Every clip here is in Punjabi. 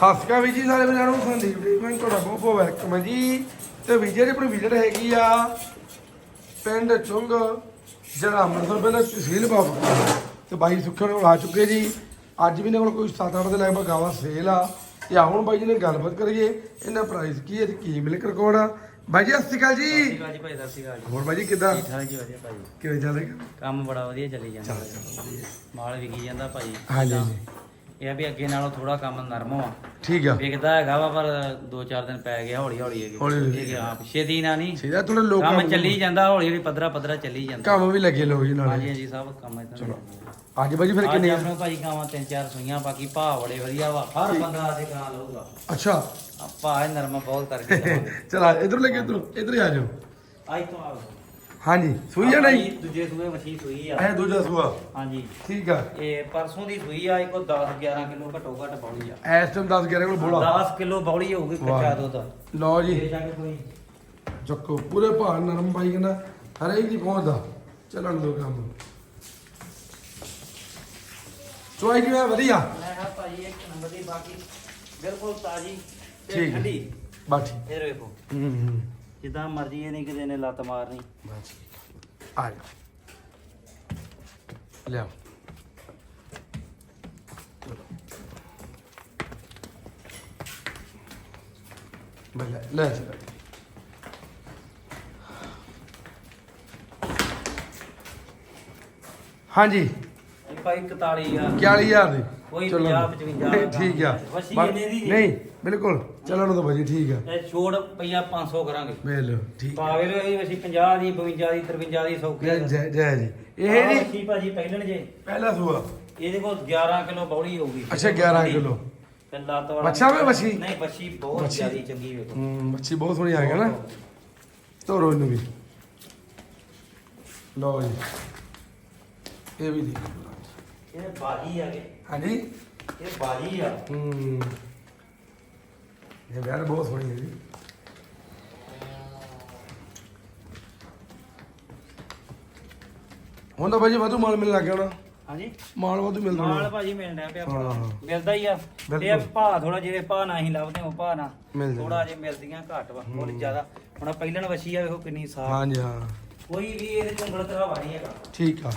ਸਤਿ ਸ਼੍ਰੀ ਅਕਾਲ ਜੀ ਸਾਰੇ ਨੂੰ ਸੰਦੀਪ ਟ੍ਰੀਟਮੈਂਟ ਤੁਹਾਡਾ ਬਹੁਤ ਬਹੁਤ ਵੈਲਕਮ ਹੈ ਜੀ। ਤੇ ਵੀਜ਼ੇ ਦੀ ਆਪਣੀ ਵਿਜ਼ਿਟ ਹੈਗੀ ਆ ਪਿੰਡ ਚੁੰਗ ਜਿਹੜਾ ਅੰਮ੍ਰਿਤਸਰ ਪਹਿਲਾਂ ਤਹਿਸੀਲ ਬਾਬਾ ਤੇ ਬਾਈ ਸੁੱਖੇ ਆ ਚੁੱਕੇ ਜੀ। ਅੱਜ ਵੀ ਇਹਨਾਂ ਕੋਲ ਕੋਈ 7-8 ਦੇ ਲਗਭਗ ਗਾਵਾਂ ਸੇਲ ਆ। ਤੇ ਆਹ ਹੁਣ ਬਾਈ ਜੀ ਨੇ ਗੱਲਬਾਤ ਕਰੀਏ ਇਹਨਾਂ ਪ੍ਰਾਈਸ ਕੀ ਹੈ ਤੇ ਕੀ ਮਿਲਕ ਰਿਕਾਰਡ ਆ। ਬਾਈ ਜੀ ਸਤਿ ਸ਼੍ਰੀ ਅਕਾਲ ਜੀ। ਆ ਜੀ ਭਾਈ ਸਤਿ ਸ਼੍ਰੀ ਅਕਾਲ ਜੀ। ਹੋਰ ਬਾਈ ਜੀ ਕਿੱਦਾਂ? ਠੀਕ ਠਾਕ ਜੀ ਵਧੀਆ ਭਾਈ। ਕਿਵੇਂ ਚੱਲੇਗਾ ਕੰਮ ਬੜਾ ਵਧੀਆ ਚੱਲੀ ਜਾਂਦਾ। ਮਾਲ ਵਿਕੀ ਜਾਂਦਾ ਭਾਈ। ਹਾਂਜੀ। ਇਹ ਆ ਵੀ ਅੱਗੇ ਨਾਲੋਂ ਥੋੜਾ ਕੰਮ ਨਰਮ ਆ ਠੀਕ ਆ। ਵਿਕਦਾ ਹੈਗਾ ਵਾ ਪਰ 2-4 ਦਿਨ ਪੈ ਗਿਆ ਹੌਲੀ ਹੌਲੀ ਹੈਗੇ। ਹੌਲੀ ਹੌਲੀ। ਠੀਕ ਆ ਛੇਤੀ ਨਾ ਨਹੀਂ। ਸੀਦਾ ਥੋੜਾ ਲੋਕ ਕੰਮ ਚੱਲੀ ਜਾਂਦਾ ਹੌਲੀ ਹੌਲੀ ਪੱਧਰਾ ਪੱਧਰਾ ਚੱਲੀ ਜਾਂਦਾ। ਕੰਮ ਵੀ ਲੱਗੇ ਲੋਕ ਜੀ ਨਾਲੇ। ਹਾਂਜੀ ਹਾਂਜੀ ਸਭ ਕੰਮ ਇਦਾਂ ਚਲੋ। ਅੱਜ ਬਾਈ ਜੀ ਫਿਰ ਕਿੰਨੇ? ਆ? ਆਪਣੇ ਭਾਈ ਕਾਵਾਂ ਤਿੰਨ ਚਾਰ ਸੂਈਆਂ ਬਾਕੀ ਭਾਅ ਬੜੇ ਵਧੀਆ ਵਾ। ਹਰ ਬੰਦਾ ਆਦੇ ਕਾਂ ਲਊਗਾ। ਅੱਛਾ। ਆ ਭਾਅ ਇਹ ਨਰਮਾ ਬਹੁਤ ਕਰਕੇ। ਚਲਾ ਇਧਰ ਲੈ ਕੇ ਇਧਰ। ਇਧਰ ਆ ਜਾਓ। ਅੱਜ ਤੋਂ ਆ ਹਾਂਜੀ ਸੂਈ ਆ ਨਹੀਂ? ਦੂਜੇ ਸੂਏ ਮੱਛੀ ਸੂਈ ਆ। ਇਹ ਦੂਜਾ ਸੂਆ? ਹਾਂਜੀ। ਠੀਕ ਆ। ਇਹ ਪਰਸੋਂ ਦੀ ਸੂਈ ਆ ਇੱਕੋ 10 11 ਕਿਲੋ ਘਟੋ ਘਟ ਬੌਲੀ ਆ। ਇਸ ਟਾਈਮ 10 11 ਕੋਲ ਬੋਲਾ। 10 ਕਿਲੋ ਬੌਲੀ ਹੋਊਗੀ। ਕੱਚਾ ਦੁੱਧ। ਲਓ ਜੀ। ਇਹ ਜਾ ਕੇ ਕੋਈ ਚੱਕੋ ਪੂਰੇ ਭਾਰ ਨਰਮ ਪਾਈ ਕਹਿੰਦਾ ਹਰੇਕ ਦੀ ਪਹੁੰਚਦਾ ਚੱਲਣ ਦੋ ਕੰਮ। ਚੁਆਈ ਕਿਵੇਂ? ਵਧੀਆ? ਮੈਂ ਹਾਂ ਭਾਈ ਇੱਕ ਨੰਬਰ ਦੀ ਬਾਕੀ ਬਿਲਕੁਲ ਤਾਜੀ ਤੇ। ਠੰਡੀ। ਬਾਠੀ ਇਹ ਵੇਖੋ ਹੂੰ ਹੂੰ। ਜਿੱਦਾਂ ਮਰਜ਼ੀ ਇਹ ਨਹੀਂ ਕਿਸੇ ਨੇ ਲੱਤ ਮਾਰਨੀ। ਬਸ। ਆ ਜਾ। ਲਿਆਓ। ਬੱਲੇ ਲੈ ਹਾਂਜੀ। ਇਹ ਭਾਈ 41000 41000 ਦੀ। ਕੋਈ ਚਲੋ। 50 55 ਨਹੀਂ, ਠੀਕ ਆ। ਵਸੀ ਬਸ- ਇਹਨੇ ਦੀ। ਨਹੀਂ ਬਿਲਕੁਲ। ਚੱਲਣ ਤੋਂ ਭਾਜੀ ਠੀਕ ਆ। ਇਹ ਛੋੜ ਪਈਆ 500 ਕਰਾਂਗੇ। ਵੇਖ ਲਓ ਠੀਕ। ਆ। ਪਾਵੇ ਲੋ ਅਸੀਂ 50 ਦੀ 52 ਦੀ 53 ਦੀ ਸੌਖੀ ਜੈ ਜੈ ਜੈ ਜੀ। ਇਹ ਨਹੀਂ ਜੀ ਭਾਜੀ ਪਹਿਲਣ ਜੇ। ਪਹਿਲਾ ਸੂਆ। ਇਹਦੇ ਕੋਲ 11 ਕਿਲੋ ਬੌਲੀ ਹੋਊਗੀ। ਅੱਛਾ 11 ਕਿਲੋ। ਤੇ ਲੱਤ ਵਾਲਾ ਬੱਚਾ ਵੇ ਬੱਚੀ? ਨਹੀਂ ਬੱਚੀ ਬਹੁਤ ਬੱਚੀ। ਜ਼ਿਆਦੀ ਚੰਗੀ ਵੇਖੋ। ਹੂੰ ਮੱਛੀ ਬਹੁਤ ਸੋਹਣੀ ਆ ਗਿਆ ਨਾ। ਤੋਰੋ ਇਹਨੂੰ ਵੀ। ਲਓ ਜੀ। ਇਹ ਵੀ ਦੇਖੋ ਇਹ ਬਾਜੀ ਆ ਗਏ। ਹਾਂਜੀ। ਇਹ ਬਾਜੀ ਆ। ਹੂੰ। ਇਹ ਵਿਆਹ ਬਹੁਤ ਸੋਹਣੀ ਹੈ ਜੀ। ਹੁਣ ਤਾਂ ਭਾਜੀ ਵਾਧੂ ਮਾਲ ਮਿਲਣ ਲੱਗ ਗਿਆ ਹਾਂਜੀ। ਮਾਲ ਵਾਧੂ ਮਿਲਦਾ ਮਾਲ ਭਾਜੀ ਮਿਲਦਾ ਪਿਆ ਹਾਂ, ਹਾਂ। ਮਿਲਦਾ ਹੀ ਆ। ਬਿਲਕੁਲ। ਇਹ ਭਾਅ ਥੋੜਾ ਜਿਵੇਂ ਭਾਅ ਨਾ ਹੀ ਲੱਭਦੇ ਉਹ ਭਾਅ ਨਾ ਮਿਲ ਜਾਂਦਾ। ਥੋੜਾ ਜੇ ਮਿਲਦੀਆਂ ਘੱਟ ਵਾ ਬਹੁਤ ਜ਼ਿਆਦਾ। ਹੁਣ ਪਹਿਲਣ ਵਛੀ ਆ ਵੇਖੋ ਕਿੰਨੀ ਸਾਫ਼। ਹਾਂਜੀ ਹਾਂ। ਕੋਈ ਵੀ ਇਹਦੇ ਚੋਂ ਗਲਤ ਰਵਾ ਨਹੀਂ ਹੈਗਾ। ਠੀਕ ਆ।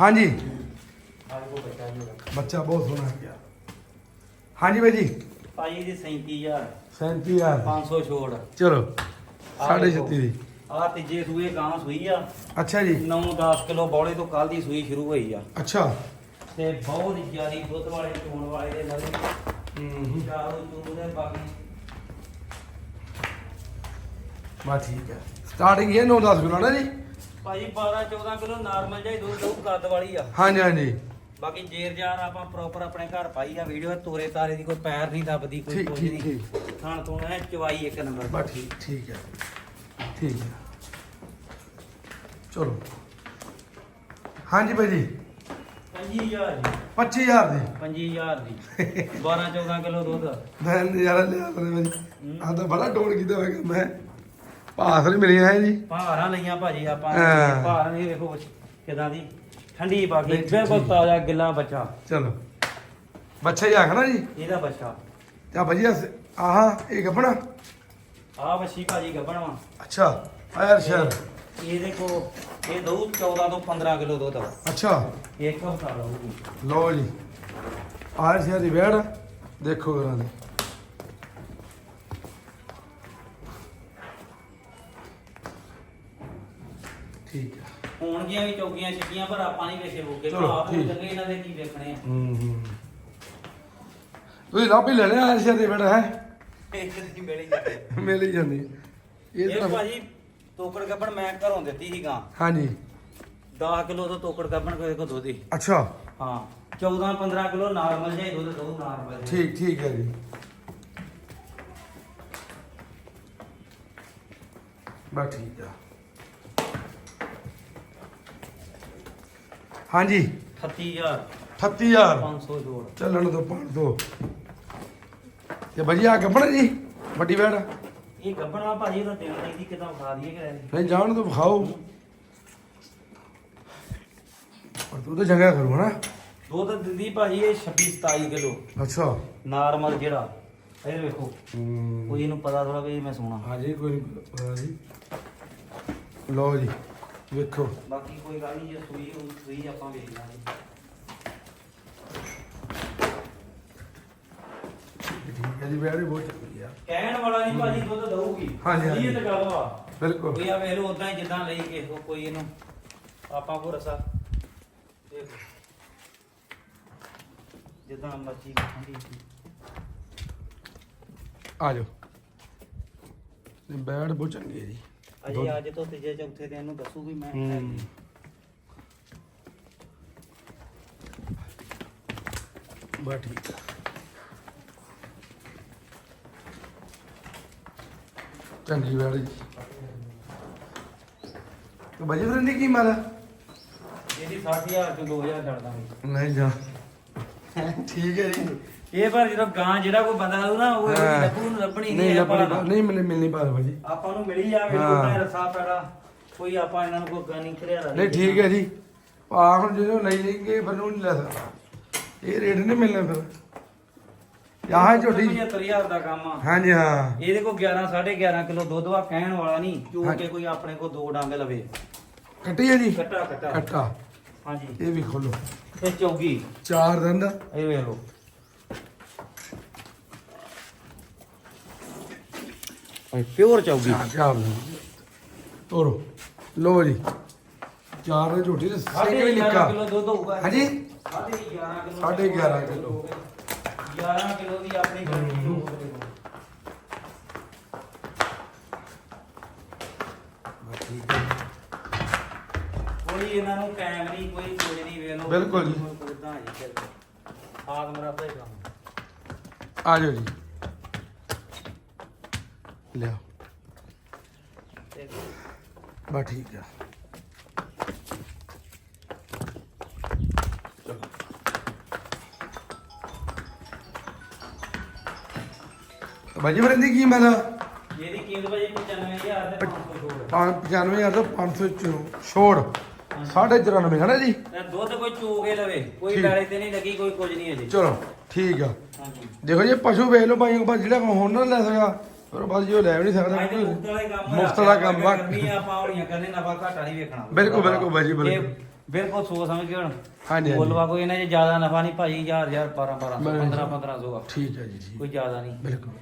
ਹਾਂਜੀ। ਬੱਚਾ ਬਹੁਤ ਸੋਹਣਾ ਹੈ। ਹਾਂਜੀ ਭਾਈ ਜੀ ਭਾਜੀ ਦੀ 37000 37000 500 ਛੋੜ। ਚਲੋ ਆਹ ਸਾਢੇ ਦੇਖੋ। 36 ਦੀ। ਆ ਤੀਜੇ ਸੂਏ ਗਾਂ ਸੂਈ ਆ। ਅੱਛਾ ਜੀ। 9-10 ਕਿਲੋ ਬੌਲੇ ਤੋਂ ਕੱਲ ਦੀ ਸੂਈ ਸ਼ੁਰੂ ਹੋਈ ਆ। ਅੱਛਾ। ਤੇ ਬਹੁਤ ਜ਼ਿਆਦੀ ਦੁੱਧ ਵਾਲੇ ਚੋਣ ਵਾਲੇ ਦੇ ਲਵੇ ਹੂੰ। ਚਾਰੋ ਚੂਰੂ ਦੇ ਬਾਕੀ। ਬਾ ਠੀਕ ਹੈ। ਸਟਾਰਟਿੰਗ ਇਹ 9-10 ਕਿਲੋ ਨਾ ਜੀ? ਭਾਜੀ 12-14 ਕਿਲੋ ਨਾਰਮਲ ਜਾਈ ਦੁੱਧ ਦੁੱਧ ਕੱਦ ਵਾਲੀ ਆ। ਹਾਂਜੀ ਹਾਂਜੀ। ਬਾਕੀ ਜੇਰ ਜਾਰ ਆਪਾਂ ਪ੍ਰੋਪਰ ਆਪਣੇ ਘਰ ਪਾਈ ਆ ਵੀਡੀਓ ਤੋਰੇ ਤਾਰੇ ਦੀ ਕੋਈ ਪੈਰ ਨਹੀਂ ਦੱਬਦੀ ਕੋਈ ਕੁਝ ਠੀਕ, ਨਹੀਂ। ਖਾਣ ਤੋਂ ਐ ਚਵਾਈ ਇੱਕ ਨੰਬਰ ਬਾ ਠੀਕ ਠੀਕ ਹੈ ਠੀਕ ਹੈ ਚਲੋ। ਹਾਂਜੀ ਭਾਈ ਜੀ। 25000 ਜੀ। 25000 ਦੀ। 25000 ਦੀ। 12-14 ਕਿਲੋ ਦੁੱਧ। ਮੈਂ ਨਜ਼ਾਰਾ ਲਿਆ ਮੇਰੇ ਭਾਈ ਆ ਤਾਂ ਬੜਾ ਡੋਣ ਕੀਤਾ ਹੋਇਆ ਮੈਂ। ਭਾਸ ਨਹੀਂ ਮਿਲਿਆ ਹੈ ਜੀ। ਭਾਰਾਂ ਲਈਆਂ ਭਾਜੀ ਆਪਾਂ। ਹਾਂ। ਭਾਰ ਨਹੀਂ ਵੇਖੋ ਕਿਦਾਂ ਦੀ। ਠੰਡੀ ਨਹੀਂ, ਠੀਕ, ਬਿਲਕੁਲ। ਤਾਜ਼ਾ ਗਿੱਲਾ ਬੱਚਾ। ਚਲੋ। ਬੱਚਾ ਹੀ ਆਖਣਾ ਜੀ? ਇਹਦਾ ਬੱਚਾ। ਤੇ ਆ ਵਧੀਆ ਆਹਾ ਇਹ ਗੱਪਣਾ ਆ ਬੱਚੀ ਭਾਜੀ ਗੱਭਣ ਵਾ। ਅੱਛਾ ਆਇਰ ਸ਼ਹਿਰ। ਇਹਦੇ ਕੋ ਇਹ ਦਊ 14 ਤੋਂ 15 ਕਿਲੋ ਦੁੱਧ। ਅੱਛਾ। ਇੱਕ ਹਫਤਾ ਲਊਗੀ। ਲਓ ਜੀ। ਆਇਰ ਸ਼ਹਿਰ ਦੀ ਵੇੜ ਦੇਖੋ ਕਰਾਂ ਦੇ। ਠੀਕ ਹੈ ਹੋਣਗੀਆਂ ਵੀ ਚੌਕੀਆਂ ਛਿੱਕੀਆਂ ਪਰ ਆਪਾਂ ਨਹੀਂ ਵੇਖੇ ਬੋਕੇ ਚਲੋ, ਆਪ ਨੂੰ ਠੀਕ। ਚੰਗੇ ਇਹਨਾਂ ਦੇ ਕੀ ਵੇਖਣੇ ਆ। ਹੂੰ ਹੂੰ। ਤੁਸੀਂ ਲੱਭ ਹੀ ਲੈ ਲਿਆ ਆਇਰ ਸ਼ਹਿਰ ਦੀ ਵੇੜ ਹੈ? ਮਿਲ ਜਾਂਦੇ ਮਿਲ ਹੀ ਜਾਂਦੀ। ਇਹ ਇਹ ਤਾਂ ਭਾਜੀ ਤੋਕੜ ਗੱਭਣ ਮੈਂ ਘਰੋਂ ਦਿੱਤੀ ਸੀ ਗਾਂ ਹਾਂਜੀ। 10 ਕਿਲੋ ਤੋਂ ਤੋਕੜ ਗੱਭਣ ਕੋਈ ਕੋ ਦੁੱਧ ਹੀ ਅੱਛਾ। ਹਾਂ 14 15 ਕਿਲੋ ਨਾਰਮਲ ਦੁੱਧ ਦੋ ਨਾਰਮਲ ਠੀਕ ਠੀਕ ਹੈ ਜੀ। ਬਸ ਠੀਕ ਆ। ਹਾਂਜੀ। 38000 38000 500 ਜੋੜ। ਚੱਲਣ ਤੋਂ 500 ਤੇ ਵਧੀਆ ਗੱਬਣ ਜੀ ਵੱਡੀ ਵੈੜ ਇਹ ਗੱਭਣਾ ਭਾਜੀ ਉਹਦਾ ਦਿਨ ਦੀ ਕਿਦਾਂ ਉਠਾ ਦਈਏ ਕਿ ਨਹੀਂ ਜਾਣ ਤੋਂ ਵਿਖਾਓ। ਦੁੱਧ ਚੰਗਾ ਕਰੂ ਹਨਾ? ਦੁੱਧ ਦਿੰਦੀ ਭਾਜੀ ਇਹ 26 27 ਕਿਲੋ। ਅੱਛਾ। ਨਾਰਮਲ ਜਿਹੜਾ ਇਹ ਵੇਖੋ। ਕੋਈ ਇਹਨੂੰ ਪਤਾ ਥੋੜਾ ਵੀ ਮੈਂ ਸੋਣਾ। ਹਾਂਜੀ ਕੋਈ ਨੀ ਪਤਾ ਜੀ ਲਓ ਜੀ। ਵੇਖੋ। ਬਾਕੀ ਕੋਈ ਗੱਲ ਨਹੀਂ ਜੇ ਸੂਈ ਹੋਊ ਸੂਈ ਆਪਾਂ ਵੇਖ ਲਾਂਗੇ। ਠੀਕ ਹੈ ਜੀ ਬੈੜ ਵੀ ਬਹੁਤ ਚੰਗੀ ਆ। ਕਹਿਣ ਵਾਲਾ ਨਹੀਂ ਭਾਜੀ ਦੁੱਧ ਦਊਗੀ। ਹਾਂਜੀ, ਹਾਂਜੀ। ਇਹ ਤਾਂ ਗੱਲ ਵਾ ਬਿਲਕੁਲ। ਕੋਈ ਆ ਵੇਖ ਲਓ ਉਦਾਂ ਹੀ ਜਿੱਦਾਂ ਲਈ ਕੋ ਕੋਈ ਇਹਨੂੰ ਆਪਾਂ ਕੋ ਰਸਾ। ਦੇਖੋ ਜਿੱਦਾਂ ਮਰਜ਼ੀ ਖਾਂਦੀ ਸੀ ਆ ਜਾਓ। ਇਹ ਬੈੜ ਬਹੁਤ ਚੰਗੀ ਹੈ ਜੀ। ਅਜੇ ਅੱਜ ਤੋਂ ਤੀਜੇ ਚੌਥੇ ਦਿਨ ਨੂੰ ਦੱਸੂਗੀ ਮੈਂ। ਹੂੰ। ਬਾ ਠੀਕ। ਆ ਚੰਗੀ ਜੀ ਤੇ ਬਜੀ ਫਿਰ ਦੀ ਕੀ ਮਾਰਾ? ਇਹਦੀ 60000 ਤੋਂ 2000 ਛੱਡ ਦਾਂਗੇ। ਨਹੀਂ ਜਾ। ਠੀਕ ਹੈ ਜੀ। ਇਹ ਪਰ ਜਦੋਂ ਗਾਂ ਜਿਹੜਾ ਕੋਈ ਬੰਦਾ ਆਊ ਨਾ ਉਹ ਹਾਂ। ਲੱਭੂ ਨੂੰ ਲੱਭਣੀ ਨਹੀਂ ਨਹੀਂ ਲੱਭਣੀ ਨਹੀਂ ਮਿਲਣੀ ਮਿਲਣੀ ਪਾ ਭਾਜੀ। ਆਪਾਂ ਨੂੰ ਮਿਲੀ ਜਾਵੇ ਹਾਂ। ਉਹਦਾ ਰਸਾ ਪੈੜਾ ਕੋਈ ਆਪਾਂ ਇਹਨਾਂ ਨੂੰ ਕੋਈ ਗਾਂ ਨਹੀਂ ਖੜਿਆ ਨਹੀਂ ਠੀਕ ਹੈ ਜੀ। ਆ ਹੁਣ ਜਦੋਂ ਲਈ ਲੈਂਗੇ ਫਿਰ ਉਹ ਨਹੀਂ ਲੈ ਸਕਦਾ। ਇਹ ਰੇਟ ਨਹੀਂ ਮਿਲਣਾ ਫਿਰ। ਆਹ ਝੋਟੀ 75000 ਦਾ ਕੰਮ ਆ। ਹਾਂਜੀ ਹਾਂ। ਇਹਦੇ ਕੋ 11 11.5 ਕਿਲੋ ਦੁੱਧ ਵਾ ਕਹਿਣ ਵਾਲਾ ਨਹੀਂ ਚੋ। ਕੇ ਕੋਈ ਆਪਣੇ ਕੋ ਦੋ ਡੰਗ ਲਵੇ। ਕੱਟੀ ਹੈ ਜੀ? ਕੱਟਾ ਕੱਟਾ। ਕੱਟਾ। ਹਾਂਜੀ। ਇਹ ਵੀ ਖੋਲੋ। ਤੇ ਚੌਗੀ ਚਾਰ ਦੰਦ ਇਹ ਵੇਖ ਲਓ। ਓਏ ਪਿਓਰ ਚੌਗੀ ਚਾਰ ਦੰਦ ਤੋਰੋ। ਲੋ ਜੀ। ਚਾਰ ਦੇ ਝੋਟੀ ਤੇ ਸਿੰਘ ਵੀ ਨਿੱਕਾ। ਕਿਲੋ ਦੁੱਧ ਹੋਊਗਾ। ਹਾਂਜੀ? ਸਾਢੇ 11 ਕਿਲੋ ਸਾਢੇ 11 ਕਿਲੋ। 11 ਕਿਲੋ ਦੀ ਆਪਣੀ ਗਰਮੀ ਹੋ ਗਈ ਠੀਕ ਹੈ। ਕੋਈ ਇਹਨਾਂ ਨੂੰ ਟਾਈਮ ਨਹੀਂ ਕੋਈ ਬਿਲਕੁਲ ਜੀ। ਉਦਾਂ ਜੀ ਬਿਲਕੁਲ ਆਦ ਮੇਰਾ ਭਾਈ ਕੰਮ ਆ ਜਾਓ ਜੀ। ਲਿਓ ਤੇ ਬਾ ਠੀਕ ਆ। ਬਾਜੀ ਫਰੰਦੀ ਕੀ ਮਾਰਾ ਇਹਦੀ ਕੀਮਤ ਭਾਜੀ 95000 ਤੇ 500 ਛੋੜ। 95000 ਤੋਂ 500 ਚੋਂ ਛੋੜ। 94 ਹੈ ਨਾ ਜੀ? ਦੁੱਧ ਕੋਈ ਚੋਗੇ ਲਵੇ ਕੋਈ ਠੀਕ। ਤੇ ਨਹੀਂ ਲੱਗੀ ਕੋਈ ਕੁਝ ਨਹੀਂ ਅਜੇ। ਚਲੋ ਠੀਕ ਆ। ਹਾਂਜੀ। ਦੇਖੋ ਜੀ ਪਸ਼ੂ ਵੇਚ ਲਓ ਭਾਈ ਬਸ ਜਿਹੜਾ ਹੁਣ ਨਾ ਲੈ ਸਕਾ ਫਿਰ ਬਸ ਜੀ ਉਹ ਲੈ ਵੀ ਨਹੀਂ ਸਕਦਾ। ਅੱਜ ਮੁਫਤ ਵਾਲਾ ਹੀ ਕੰਮ ਮੁਫਤ ਵਾਲਾ ਕੰਮ ਆ। ਗਰਮੀ ਆ, ਆਪਾਂ ਹੌਲੀਆਂ ਕਰਨੇ ਨਫਾ ਘਾਟਾ ਨਹੀਂ ਵੇਖਣਾ। ਬਿਲਕੁਲ, ਬਿਲਕੁਲ ਭਾਜੀ, ਬਿਲਕੁਲ। ਇਹ ਬਿਲਕੁਲ। ਸੋਚ ਸਮਝ ਕੇ ਹੁਣ। ਹਾਂਜੀ, ਹਾਂਜੀ। ਬੋਲਵਾ ਕੋਈ ਇਹਨਾਂ 'ਚ ਜ਼ਿਆਦਾ ਨਫਾ ਨਹੀਂ ਭਾਜੀ 1000 1000 12 12 ਬਿਲਕੁਲ। 15 1500 ਆ। ਠੀਕ ਹੈ ਜੀ ਠੀਕ। ਕੋਈ ਜ਼ਿਆਦਾ ਨਹੀਂ। ਬਿਲਕੁਲ।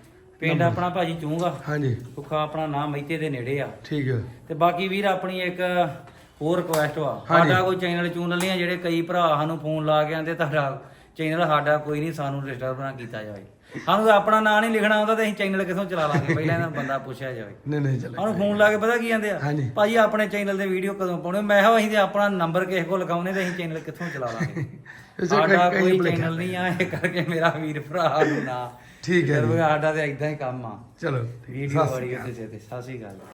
ਪਿੰਡ ਆਪਣਾ ਭਾਜੀ ਚੂੰਗਾ। ਹਾਂਜੀ। ਸੁੱਖਾ ਆਪਣਾ ਨਾਮ ਮਹਿਤੇ ਦੇ ਨੇੜੇ ਆ। ਠੀਕ ਹੈ ਤੇ ਬਾਕੀ ਵੀਰ ਆਪਣੀ ਇੱਕ ਹੋਰ ਰਿਕੁਐਸਟ ਵਾ। ਸਾਡਾ ਕੋਈ ਚੈਨਲ ਚੂਨ ਲਿਆ ਜਿਹੜੇ ਕਈ ਭਰਾ ਸਾਨੂੰ ਫੋਨ ਲਾ ਕੇ ਆਂਦੇ ਤੁਹਾਡਾ ਚੈਨਲ ਸਾਡਾ ਕੋਈ ਨਹੀਂ ਸਾਨੂੰ ਰਜਿਸਟਰ ਬਣਾ ਕੀਤਾ ਜਾਵੇ। ਸਾਨੂੰ ਤਾਂ ਆਪਣਾ ਨਾਂ ਨਹੀਂ ਲਿਖਣਾ ਆਉਂਦਾ ਤੇ ਅਸੀਂ ਚੈਨਲ ਕਿੱਥੋਂ ਚਲਾ ਲਾਂਗੇ? ਪਹਿਲਾਂ ਇਹਨਾਂ ਨੂੰ ਬੰਦਾ ਪੁੱਛਿਆ ਜਾਵੇ। ਨਹੀਂ ਨਹੀਂ ਚੱਲ ਸਾਨੂੰ ਫੋਨ ਲਾ ਕੇ ਪਤਾ ਕੀ ਕਹਿੰਦੇ ਆ। ਭਾਜੀ ਆਪਣੇ ਚੈਨਲ ਤੇ ਵੀਡੀਓ ਕਦੋਂ ਪਾਉਣੇ? ਮੈਂ ਕਿਹਾ ਅਸੀਂ ਤੇ ਆਪਣਾ ਨੰਬਰ ਕਿਸੇ ਕੋਲ ਲਗਾਉਣੇ ਤੇ ਅਸੀਂ ਚੈਨਲ ਕਿੱਥੋਂ ਚਲਾ ਲਾਂਗੇ? ਸਾਡਾ ਕਈ-। ਚੈਨਲ ਨਹੀਂ ਆ ਇਹ ਕਰਕੇ ਮੇਰਾ ਵੀਰ ਭਰਾ ਨੂੰ ਨਾ। ਠੀਕ ਹੈ। ਸਾਡਾ ਤੇ ਇਦਾਂ ਹੀ ਕੰਮ ਆ। ਚਲੋ ਵੀਡੀਓ ਅਕਾਲ। ਉੱਤੇ ਤੇ। ਸ਼੍ਰੀ ਅਕਾਲ।